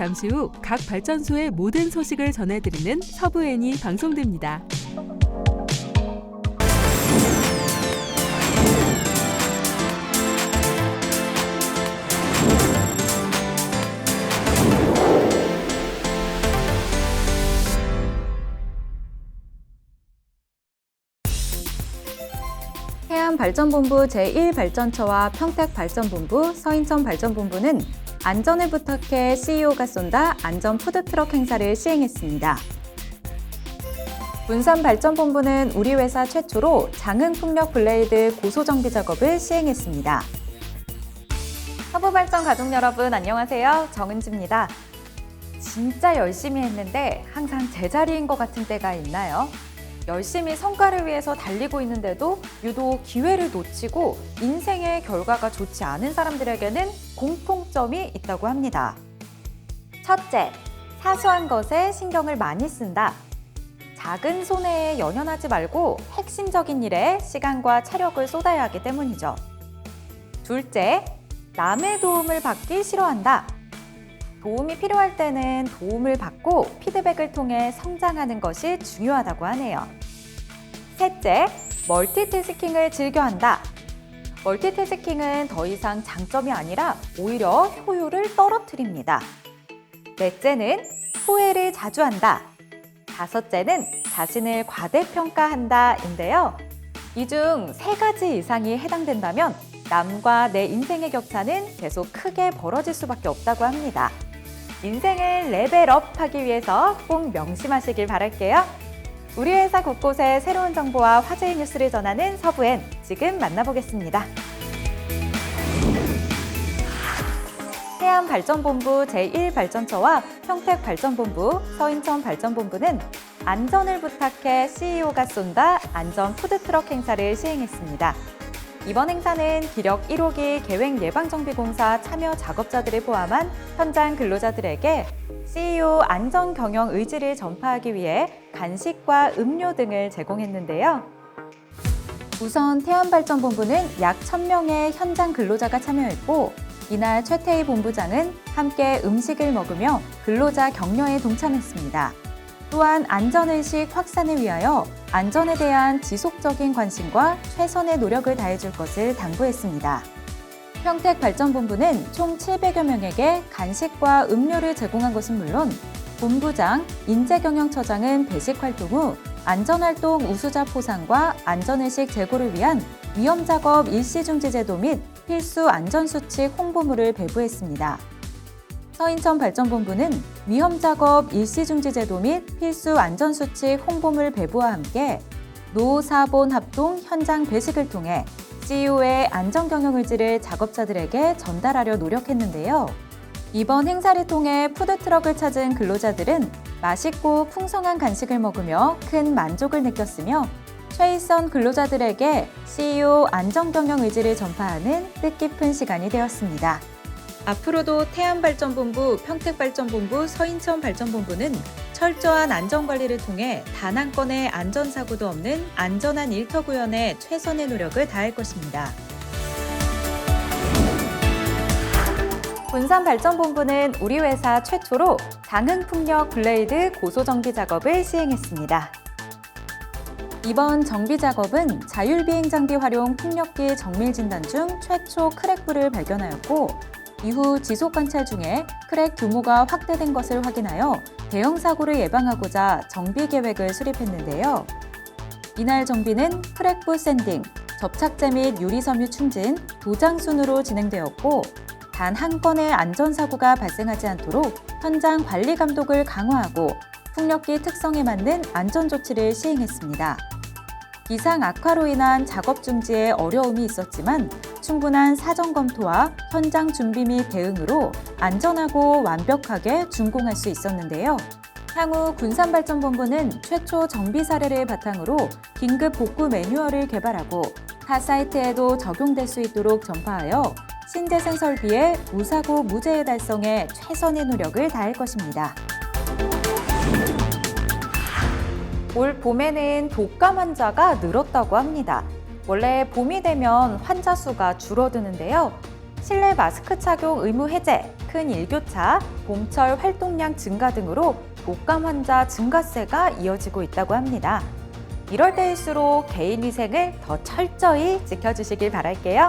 잠시 후 각 발전소의 모든 소식을 전해드리는 서부엔이 방송됩니다. 해안발전본부 제1발전처와 평택발전본부, 서인천발전본부는 안전을 부탁해 CEO가 쏜다 안전 푸드트럭 행사를 시행했습니다. 군산발전본부는 우리 회사 최초로 장흥풍력 블레이드 고소정비 작업을 시행했습니다. 서부발전 가족 여러분 안녕하세요. 정은지입니다. 진짜 열심히 했는데 항상 제자리인 것 같은 때가 있나요? 열심히 성과를 위해서 달리고 있는데도 유독 기회를 놓치고 인생의 결과가 좋지 않은 사람들에게는 공통점이 있다고 합니다. 첫째, 사소한 것에 신경을 많이 쓴다. 작은 손해에 연연하지 말고 핵심적인 일에 시간과 체력을 쏟아야 하기 때문이죠. 둘째, 남의 도움을 받기 싫어한다. 도움이 필요할 때는 도움을 받고 피드백을 통해 성장하는 것이 중요하다고 하네요. 셋째, 멀티태스킹을 즐겨한다. 멀티태스킹은 더 이상 장점이 아니라 오히려 효율을 떨어뜨립니다. 넷째는 후회를 자주 한다. 다섯째는 자신을 과대평가한다 인데요. 이 중 세 가지 이상이 해당된다면 남과 내 인생의 격차는 계속 크게 벌어질 수밖에 없다고 합니다. 인생을 레벨업 하기 위해서 꼭 명심하시길 바랄게요. 우리 회사 곳곳에 새로운 정보와 화제의 뉴스를 전하는 서부엔 지금 만나보겠습니다. 해안발전본부 제1발전처와 평택발전본부, 서인천발전본부는 안전을 부탁해 CEO가 쏜다 안전 푸드트럭 행사를 시행했습니다. 이번 행사는 기력 1호기 계획 예방정비공사 참여 작업자들을 포함한 현장 근로자들에게 CEO 안전 경영 의지를 전파하기 위해 간식과 음료 등을 제공했는데요. 우선 태안발전본부는 약 1000명의 현장 근로자가 참여했고 이날 최태희 본부장은 함께 음식을 먹으며 근로자 격려에 동참했습니다. 또한 안전의식 확산을 위하여 안전에 대한 지속적인 관심과 최선의 노력을 다해줄 것을 당부했습니다. 평택발전본부는 총 700여 명에게 간식과 음료를 제공한 것은 물론 본부장, 인재경영처장은 배식 활동 후 안전활동 우수자 포상과 안전의식 제고를 위한 위험작업 일시중지 제도 및 필수 안전수칙 홍보물을 배부했습니다. 서인천 발전본부는 위험작업 일시중지 제도 및 필수 안전수칙 홍보물 배부와 함께 노사본 합동 현장 배식을 통해 CEO의 안전경영 의지를 작업자들에게 전달하려 노력했는데요. 이번 행사를 통해 푸드트럭을 찾은 근로자들은 맛있고 풍성한 간식을 먹으며 큰 만족을 느꼈으며 최일선 근로자들에게 CEO 안전경영 의지를 전파하는 뜻깊은 시간이 되었습니다. 앞으로도 태안발전본부, 평택발전본부, 서인천발전본부는 철저한 안전관리를 통해 단 한 건의 안전사고도 없는 안전한 일터 구현에 최선의 노력을 다할 것입니다. 군산발전본부는 우리 회사 최초로 장흥풍력 블레이드 고소정비 작업을 시행했습니다. 이번 정비 작업은 자율비행 장비 활용 풍력기 정밀 진단 중 최초 크랙불을 발견하였고 이후 지속 관찰 중에 크랙 규모가 확대된 것을 확인하여 대형 사고를 예방하고자 정비 계획을 수립했는데요. 이날 정비는 크랙불 샌딩, 접착제 및 유리섬유 충진, 도장 순으로 진행되었고 단 한 건의 안전사고가 발생하지 않도록 현장 관리 감독을 강화하고 풍력기 특성에 맞는 안전 조치를 시행했습니다. 기상 악화로 인한 작업 중지에 어려움이 있었지만 충분한 사전 검토와 현장 준비 및 대응으로 안전하고 완벽하게 준공할 수 있었는데요. 향후 군산발전본부는 최초 정비 사례를 바탕으로 긴급 복구 매뉴얼을 개발하고 타 사이트에도 적용될 수 있도록 전파하여 신재생 설비의 무사고 무죄의 달성에 최선의 노력을 다할 것입니다. 올 봄에는 독감 환자가 늘었다고 합니다. 원래 봄이 되면 환자 수가 줄어드는데요. 실내 마스크 착용 의무 해제, 큰 일교차, 봄철 활동량 증가 등으로 독감 환자 증가세가 이어지고 있다고 합니다. 이럴 때일수록 개인 위생을 더 철저히 지켜주시길 바랄게요.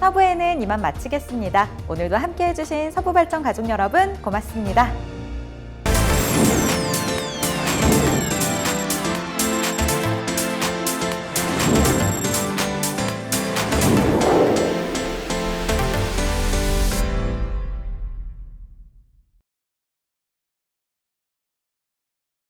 서부에는 이만 마치겠습니다. 오늘도 함께 해주신 서부발전 가족 여러분 고맙습니다.